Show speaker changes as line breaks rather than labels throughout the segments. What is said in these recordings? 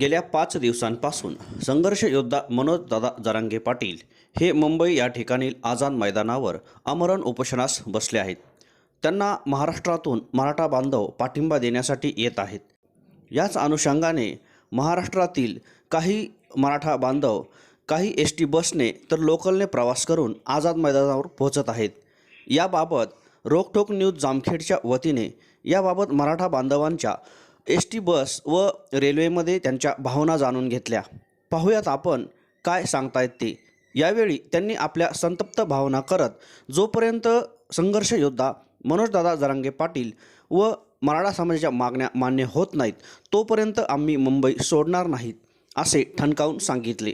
गेल्या पाच दिवसांपासून संघर्ष योद्धा मनोज दादा जरांगे पाटील हे मुंबई या ठिकाणी आझाद मैदानावर आमरण उपोषणास बसले आहेत. त्यांना महाराष्ट्रातून मराठा बांधव पाठिंबा देण्यासाठी येत आहेत. याच अनुषंगाने महाराष्ट्रातील काही मराठा बांधव काही एस टी बसने तर लोकलने प्रवास करून आझाद मैदानावर पोहोचत आहेत. याबाबत रोकटोक न्यूज जामखेडच्या वतीने याबाबत मराठा बांधवांच्या एस टी बस व रेल्वेमध्ये त्यांच्या भावना जाणून घेतल्या. पाहूयात आपण काय सांगतायत ते. यावेळी त्यांनी आपल्या संतप्त भावना करत जोपर्यंत संघर्ष योद्धा मनोजदादा जरांगे पाटील व मराठा समाजाच्या मागण्या मान्य होत नाहीत तोपर्यंत आम्ही मुंबई सोडणार नाहीत असे ठणकावून सांगितले.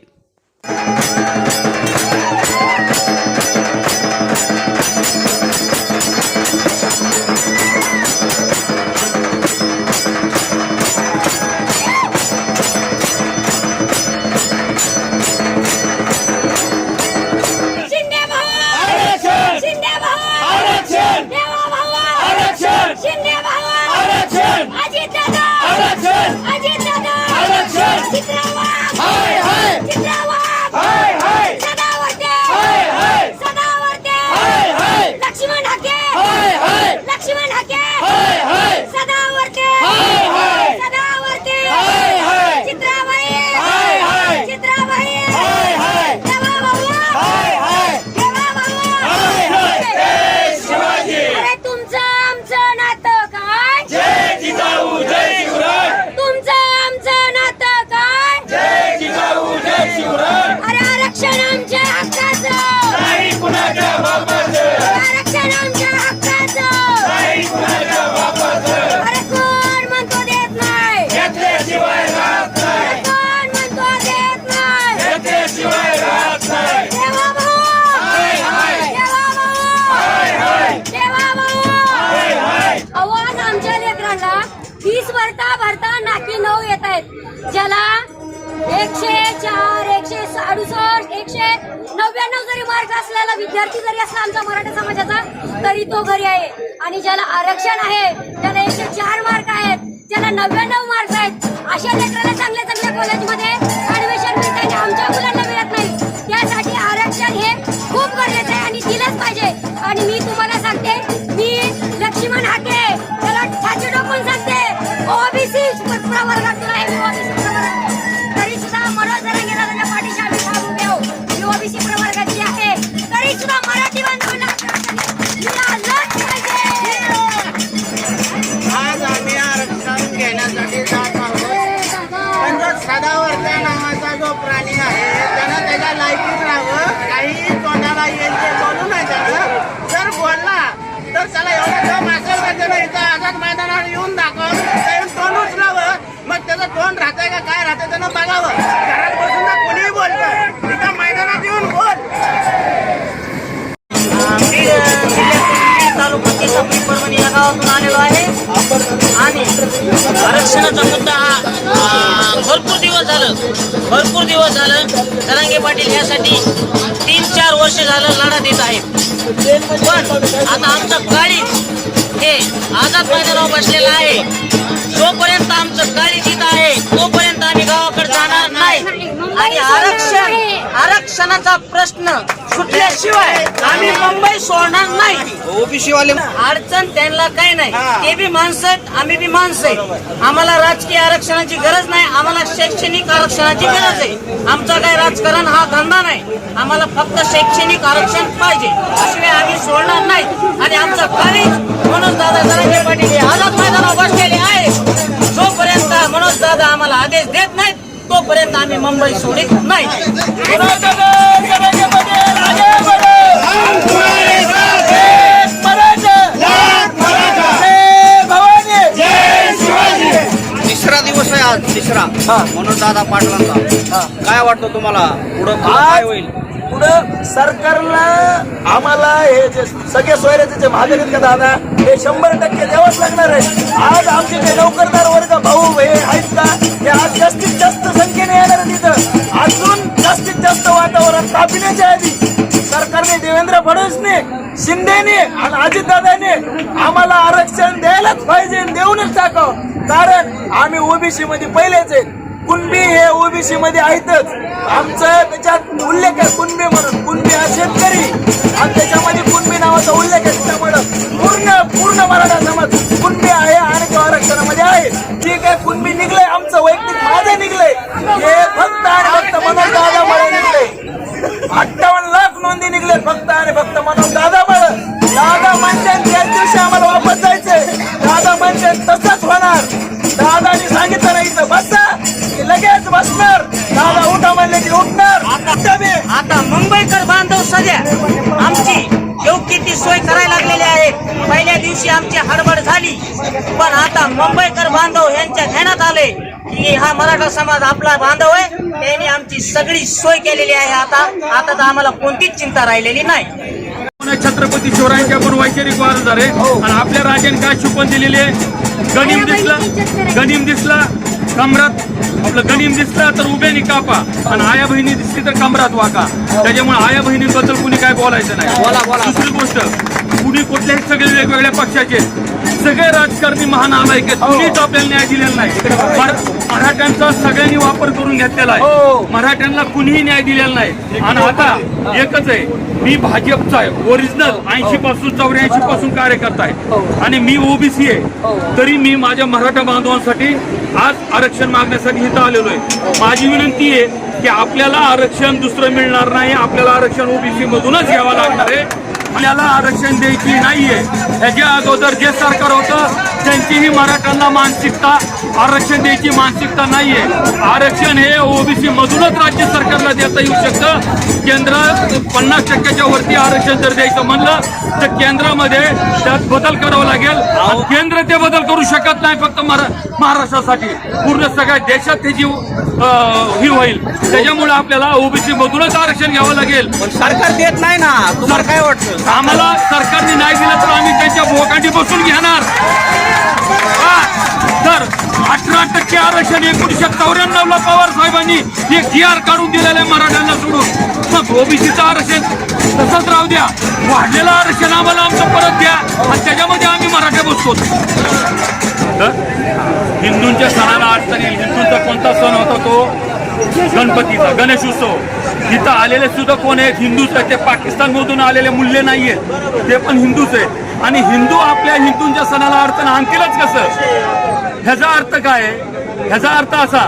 एकशे चार एकशे अडुसष्ट एकशे नव्याण्णव जरी मार्क असलेला विद्यार्थी जरी असला आमचा मराठा समाजाचा तरी तो घरी आहे. आणि ज्याला आरक्षण आहे त्याला एकशे चार मार्क आहेत ज्याला नव्याण्णव मार्क आहेत अशा लेकराला चांगल्या चांगल्या कॉलेजमध्ये ऍडमिशन मिळते आणि आमच्या मुलांना मिळत नाही. त्यासाठी आरक्षण हे खूप गरजेचं आहे आणि दिलंच पाहिजे. आणि मी तुम्हाला सांगते मी लक्ष्मण हाके त्याला छाती डोकून सांगते. ओबीसी
प्रवर्गातला पण सदावर्त्या नावाचा जो प्राणी आहे त्यानं त्याच्या लायकीत राहावं काही तोंडाला येईल ते बोलू नये त्यानं जर बोलला तर त्याला एवढं दम असेल का त्यानं इथं आझाद मैदानावर येऊन दाखव येऊन तोंड उचलावं? मग त्याचं तोंड राहतंय का काय राहतंय त्यानं बघावं. घरात बसून ना कोणीही बोलतं. मैदानात येऊन बोल.
मी तालुक्यातील परभणी या गावातून आलेलो आहे. आणि आरक्षणाचा मुद्दा हा झालं भरपूर दिवस झालं. तरंगे पाटील यासाठी तीन चार वर्ष झालं लढा देत आहेत. पण आता आमचं काळीज हे आझाद मैदानावर बसलेलं आहे. जोपर्यंत आमचं काळीज इथं आहे तोपर्यंत आम्ही गावाकडे जाणार नाही. आणि आरक्षण आरक्षणाचा प्रश्न सुटल्याशिवाय आम्ही मुंबई सोडणार नाही.
ओबीसी वाले
अडचण त्यांना काही नाही. ते बी माणसं आहेत आम्ही बी माणसं आहे आम्हाला राजकीय आरक्षणाची गरज नाही आम्हाला शैक्षणिक आरक्षणाची गरज आहे. आमचं काय राजकारण हा धंदा नाही. आम्हाला फक्त शैक्षणिक आरक्षण पाहिजे. शिवाय आम्ही सोडणार नाही. आणि आमचं कॉलेज तोपर्यंत आम्ही मुंबई सोडित नाही.
तिसरा दिवस आहे आज तिसरा. म्हणून दादा पाटलांचा काय वाटतं तुम्हाला? पुढं काय होईल?
पुढं सरकारला आम्हाला हे जे सगळे सोयऱ्याचे जे आहेत का दादा हे शंभर टक्के द्यावंच लागणार आहे. आज आमचे जे नोकरदार वर्ग भाऊ हे आहेत जास्त वातावरण आधी सरकारने देवेंद्र फडणवीसने शिंदेने आणि अजितदादाने आम्हाला आरक्षण द्यायलाच पाहिजे देऊनच टाकाव. कारण आम्ही ओबीसी मध्ये पहिलेच आहेत. कुणबी हे ओबीसी मध्ये आहेतच. आमचं त्याच्यात उल्लेख आहे कुणबी म्हणून. कुणबी हा शेतकरी. आणि त्याच्यामध्ये कुणबी नावाचा उल्लेख आहे त्यामुळं पूर्ण पूर्ण मराठा समाज कुणबी आहे आणि तो आरक्षणामध्ये आहे.
सध्या आमची योग्य ती सोय करायला लागलेली आहे. पहिल्या दिवशी आमची हडबड झाली पण आता मुंबईकर बांधव यांच्या ध्यानात आले की हा मराठा समाज आपला बांधव आहे. त्यांनी आमची सगळी सोय केलेली आहे आता. आता तर आम्हाला कोणतीच चिंता राहिलेली नाही.
छत्रपती शिवरायांचे आपण वैचारिक वारसदार आहे. आणि आपल्या राजाने काय शिकवण दिलेली आहे? गनिम दिसला गनिम दिसला कमरात आपलं गनिम दिसला तर उभ्यानी कापा आणि आया बहिणी दिसली तर कमरात वाका. त्याच्यामुळे आया बहिणींबद्दल कुणी काय बोलायचं नाही. दुसरी गोष्ट कुणी कुठल्याही सगळे वेगवेगळ्या पक्षाचे सगळे राजकारणी महान आलाय की कुणीच आपल्याला न्याय दिलेला नाही. मर- मराठ्यांचा सगळ्यांनी वापर करून घेतलेला आहे. मराठ्यांना कुणीही न्याय दिलेला नाही. आणि आता एकच आहे मी भाजपचा आहे. ओरिजिनल ऐंशी पासून चौऱ्याऐंशी पासून कार्यकर्ता आहे. आणि मी ओबीसी आहे. तरी मी माझ्या मराठा बांधवांसाठी आज आरक्षण मागण्यासाठी इथं आलेलो आहे. माझी विनंती आहे की आपल्याला आरक्षण दुसरं मिळणार नाही आपल्याला आरक्षण ओबीसी मधूनच घ्यावं लागणार आहे. आपल्याला आरक्षण द्यायची नाहीये. ह्याच्या अगोदर जे सरकार होतं त्यांचीही मराठ्यांना मानसिकता आरक्षण द्यायची मानसिकता नाही आहे आरक्षण हे ओबीसी मधूनच राज्य सरकारला देता येऊ शकतं. केंद्र पन्नास टक्क्याच्या वरती आरक्षण जर द्यायचं म्हणलं तर केंद्रामध्ये त्यात बदल करावा लागेल. केंद्र ते बदल करू शकत नाही फक्त मरा- महाराष्ट्रासाठी. पूर्ण सगळ्या देशात त्याची ही होईल. त्याच्यामुळे आपल्याला ओबीसी मधूनच आरक्षण घ्यावं लागेल.
सरकार देत नाही ना. तुम्हाला काय वाटतं?
आम्हाला सरकारने नाही दिलं तर आम्ही त्यांच्या भोकांडी बसून घेणार. हा, तर अठरा टक्के आरक्षण एकोणीशे चौऱ्याण्णव ला पवार साहेबांनी एक जी आर काढून दिलेलं आहे मराठ्यांना सोडून. मग ओबीसीचं आरक्षण तसंच राहू द्या. वाढलेलं आरक्षण आम्हाला आमचं परत द्या. आणि त्याच्यामध्ये आम्ही मराठा बसतो. तर हिंदूंच्या सणाला अडचण हिंदूंचा कोणता सण होता तो गणपतीचा गणेश उत्सव. इथं आलेले सुद्धा कोण आहेत? हिंदूच आहेत. ते पाकिस्तानमधून आलेले मूल्य नाही आहेत ते पण हिंदूच आहे आणि हिंदू आपल्या हिंदूंच्या सणाला अडचण आणतीलच कसं? ह्याचा अर्थ काय? आहे ह्याचा अर्थ असा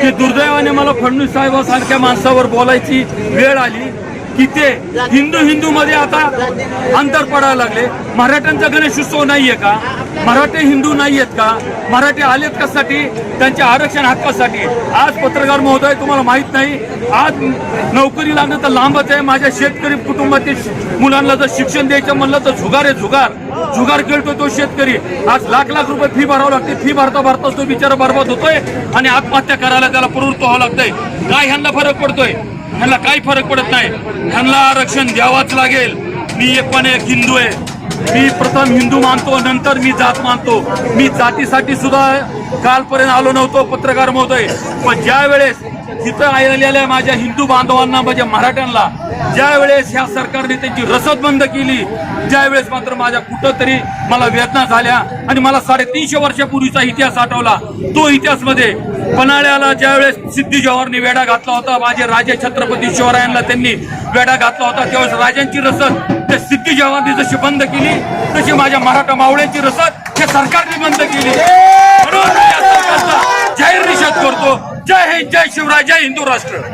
की दुर्दैवाने मला फडणवीस साहेबांसारख्या माणसावर बोलायची वेळ आली. की ते हिंदू हिंदू मध्ये आता अंतर पडायला लागले. मराठ्यांचा गणेश उत्सव नाहीये का? मराठी हिंदू नाहीयेत का? मराठी आलेत कशासाठी? त्यांच्या आरक्षण हक्कासाठी. आज पत्रकार महोदय तुम्हाला माहीत नाही आज नोकरी लागणं तर लांबच आहे. माझ्या शेतकरी कुटुंबातील मुलांना जर शिक्षण द्यायचं म्हणलं तर झुगार आहे झुगार जुगार खेळतोय तो शेतकरी. आज लाख लाख रुपये फी भरावं लागते. फी भरता भरताच तो बिचारा बरबाद होतोय आणि आत्महत्या करायला त्याला प्रवृत्त व्हावं लागतंय. काय ह्यांना फरक पडतोय? ह्यांना काही फरक पडत नाही. ह्यांना आरक्षण द्यावाच लागेल. मी एक पण एक हिंदू आहे. मी प्रथम हिंदू मानतो नंतर मी जात मानतो. मी जातीसाठी सुद्धा कालपर्यंत आलो नव्हतो पत्रकार महोदय. पण ज्या वेळेस तिथं आलेल्या माझ्या हिंदू बांधवांना माझ्या मराठ्यांना ज्या वेळेस ह्या सरकारने त्यांची रसद बंद केली ज्यावेळेस मात्र माझ्या कुठंतरी मला वेदना झाल्या आणि मला साडेतीनशे वर्षापूर्वीचा इतिहास आठवला. तो इतिहासमध्ये पन्हाळ्याला ज्यावेळेस सिद्धी जवाहरने वेढा घातला होता माझे राजे छत्रपती शिवरायांना त्यांनी वेढा घातला होता त्यावेळेस राजांची रसद त्या सिद्धी जवाहरने जशी बंद केली तशी माझ्या मराठा मावळ्यांची रसद त्या सरकारने बंद केली. म्हणून जाहीर निषेध करतो. जय हिंद जय शिवराय जय हिंदू राष्ट्र.